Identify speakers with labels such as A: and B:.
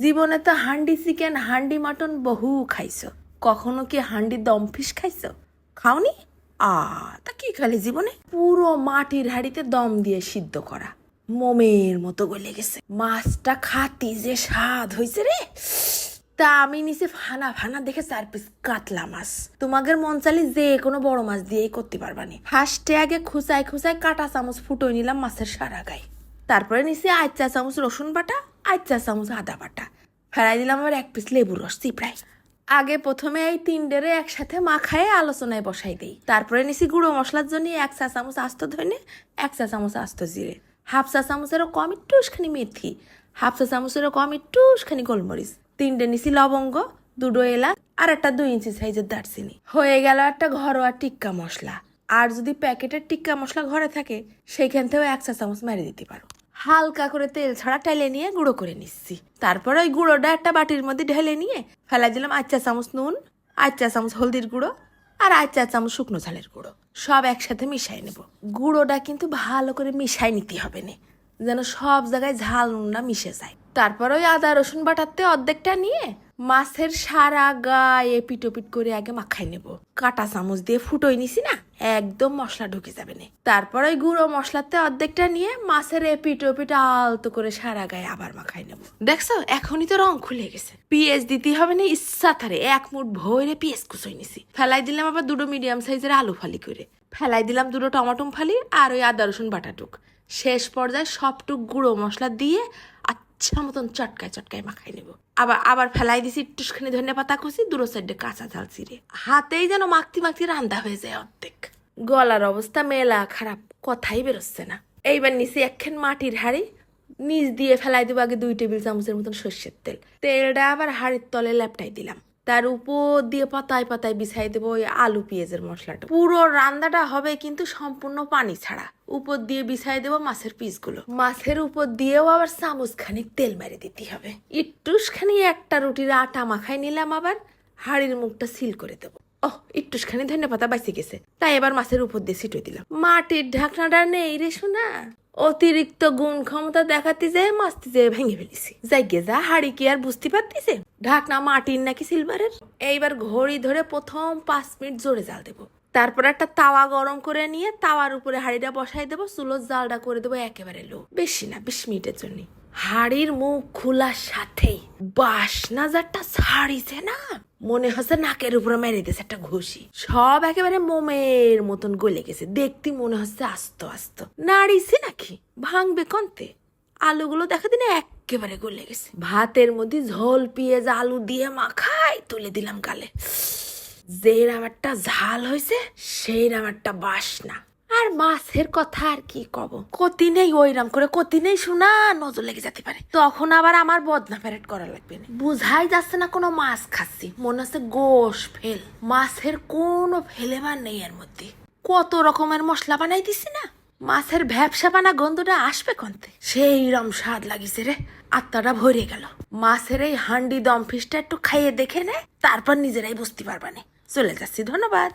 A: জীবনে তো handi chicken, handi mutton বহু খাইছো। কখনো কি হান্ডি দম ফিস খাইছো? খাওনি? আ, তা কি খালি জীবনে? পুরো মাটির হাড়িতে দম দিয়ে সিদ্ধ করা। মোমের মতো গলে গেছে। মাছটা খাতি যে স্বাদ হয়েছে রে। তা আমি নিচে ফানা ফানা দেখে চার পিস কাতলা মাছ। তোমাদের মন চালি যে কোনো বড় মাছ দিয়েই করতে পারবানি ফার্স্টে আগে খুচাই খুচাই কাটা চামচ ফুটোই নিলাম মাছের সারা গায়ে। তারপরে নিচে আট চা চামচ রসুন বাটা। আট চা চামচ আদা বাটা। ফেলাই দিলাম আবার এক পিস লেবুর রস চিপড়াই আগে প্রথমে এই তিনডেরে একসাথে মাখায় আলোচনায় বসাই দেই। তারপরে নিচি গুঁড়ো মশলার জন্য এক চা চামচ আস্ত ধনে, এক চা চামচ আস্ত জিরে। হাফ চা চামচেরও কম একটুখানি মেথি, হাফ চা চামচেরও কম একটুখানি গোলমরিচ। তিনটে নিচি লবঙ্গ, দুটো এলাচ আর একটা দুই ইঞ্চি সাইজের দারচিনি। হয়ে গেল একটা ঘরোয়া টিক্কা মশলা। আর যদি প্যাকেটের টিক্কা মশলা ঘরে থাকে সেইখান থেকেও এক চা চামচ মেরে দিতে পারো। হালকা করে তেল ছাড়া টেলে নিয়ে গুঁড়ো করে নিচ্ছি। তারপর ওই গুঁড়োটা একটা বাটির মধ্যে ঢেলে নিয়ে ফেলাই দিলাম আট চা চামচ নুন আট চা চামচ হলদির গুঁড়ো আর আট চা চামচ শুকনো ঝালের গুঁড়ো। সব একসাথে মিশাই নেব। গুঁড়োটা কিন্তু ভালো করে মিশাই নিতে হবে না, যেন সব জায়গায় ঝাল নুনটা মিশে যায়। তারপর ওই আদা, রসুন বাটাতে অর্ধেকটা নিয়ে মাছের সারা গায়ে পিটোপিট করে আগে মাখাই নেব। কাটা চামচ দিয়ে ফুটোই নিছি না? একদম মশলা ঢুকে যাবে না। তারপর ওই গুঁড়ো মশলাতে অর্ধেকটা নিয়ে মাছের এ পিটোপিট আলতো করে সারা গায়ে আবার মাখাই নেব। দেখছ? এখনই তো রং খুলে গেছে। পিএস দিতে হবে না ইচ্ছা থারে এক মুঠ ভরে পিএস কুচই নিছি। ফেলাই দিলাম আবার দুটো মিডিয়াম সাইজের আলু ফালি করে। ফেলাই দিলাম দুটো টমাটম ফালি আর ওই আদা রসুন বাটাটুক শেষ পর্যায়ে সবটুক গুঁড়ো মশলা দিয়ে আচ্ছা মতন চটকায় চটকায় মাখাই নেব। আবার আবার ফেলাই দিছি একটুখানি ধনে পাতা কুচি, দুটো সাইডে কাঁচা ঝাল চিরে হাতেই যেন মাখতি মাখতি রান্দা হয়ে যায় অর্ধেক। গলার অবস্থা মেলা খারাপ, কথাই বেরোচ্ছে না। এইবার নিচে একখান মাটির হাড়ি, নিচ দিয়ে ফেলাই দেবো আগে দুই টেবিল চামচের মতন সর্ষের তেল। তেলটা আবার হাড়ির তলে ল্যাপটাই দিলাম। তার উপর দিয়ে পাতায় পাতায় বিছাই দেবো ওই আলু পেঁয়াজের মশলাটা। পুরো রান্নাটা হবে কিন্তু সম্পূর্ণ পানি ছাড়া। উপর দিয়ে বিছাই দেবো মাছের পিসগুলো। মাছের উপর দিয়েও আবার চামচ খানিক তেল মেরে দিতে হবে। একটুখানি একটা রুটির আটা মাখাই নিলাম আবার, হাড়ির মুখটা সিল করে দেবো। ওহ একটুখানি ধনে পাতা গেছে। তাই এবার মাছের উপর দিয়ে ছিটে দিলাম। মাটির ঢাকনাটা নেই রে শোনা অতিরিক্ত গুণ ক্ষমতা দেখাতে যেয়ে মাছতে যেয়ে, ভেঙে ফেলেছি। যাই গে, যা হাড়ি কি আর বুঝতে পারতিছে? ঢাকনা মাটির নাকি সিলভারের এইবার ঘড়ি ধরে প্রথম পাঁচ মিনিট জোরে জাল দেবো। তারপর একটা তাওয়া গরম করে নিয়ে তাওয়ার উপরে হাড়িটা বসাই দেবো, চুলোর জালটা করে দেবো একেবারে লো। বেশি না, বিশ মিনিটের জন্য। হাড়ির মুখ খোলার সাথেই বাসনা যারটা ছাড়িছে না। মনে হচ্ছে নাকের উপরে মেরে দিয়েছে একটা ঘুষি। সব একেবারে মোমের মতন গলে গেছে। দেখতে মনে হচ্ছে আস্ত আস্ত। নাড়িছে নাকি? ভাঙবে কন্তে? আলুগুলো দেখা দিনে একেবারে গলে গেছে। ভাতের মধ্যে ঝোল, পেঁয়াজ, আলু দিয়ে মাখাই তুলে দিলাম গালে। যে রামারটা ঝাল হয়েছে, সেই রামারটা বাসনা। আর মাছের কথা আর কি কব? কতি নেই, ওইরাম করে কতি নেই, শোনা, নজর লেগে যেতে পারে। তখন আবার আমার বদনা প্যারেট করা লাগবে না। বুঝাই যাচ্ছে না কোনো মাছ খাচ্ছি। মনে হচ্ছে গোশ ফেল। মাছের কোনো ফেলেবার নেই এর মধ্যে। কত রকমের মশলা বানাই দিছি না? মাছের ভ্যাবসা বানা গন্ধটা আসবে কন্তে সেই রম স্বাদ লাগিছে রে। আত্মাটা ভরে গেল। মাছের এই হান্ডি দম ফিসটা একটু খাইয়ে দেখে নে, তারপর নিজেরাই বুঝতে পারবানে চলে যাচ্ছি, ধন্যবাদ।